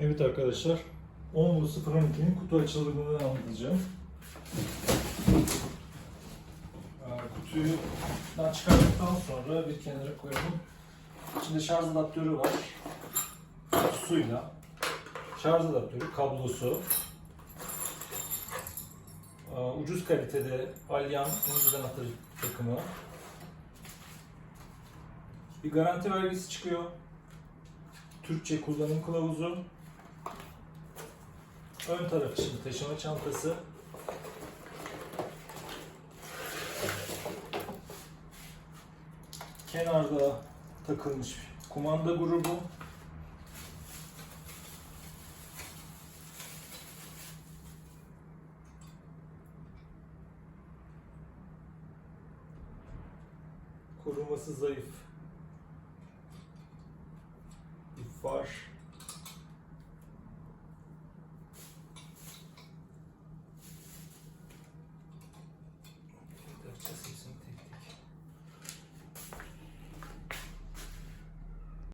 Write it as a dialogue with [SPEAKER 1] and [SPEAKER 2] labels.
[SPEAKER 1] Evet arkadaşlar, 10 bu 012'nin kutu açılımını anlatacağım. Ee, Kutuyu ben çıkarttıktan sonra bir kenara koyalım. İçinde şarj adaptörü var. Kutusuyla. Şarj adaptörü, kablosu. Ee, Ucuz kalitede Alyan önceden atır takımı. Bir garanti vergisi çıkıyor. Türkçe kullanım kılavuzu. Ön tarafı şimdi taşıma çantası. Kenarda takılmış bir kumanda grubu. Koruması zayıf. İp var.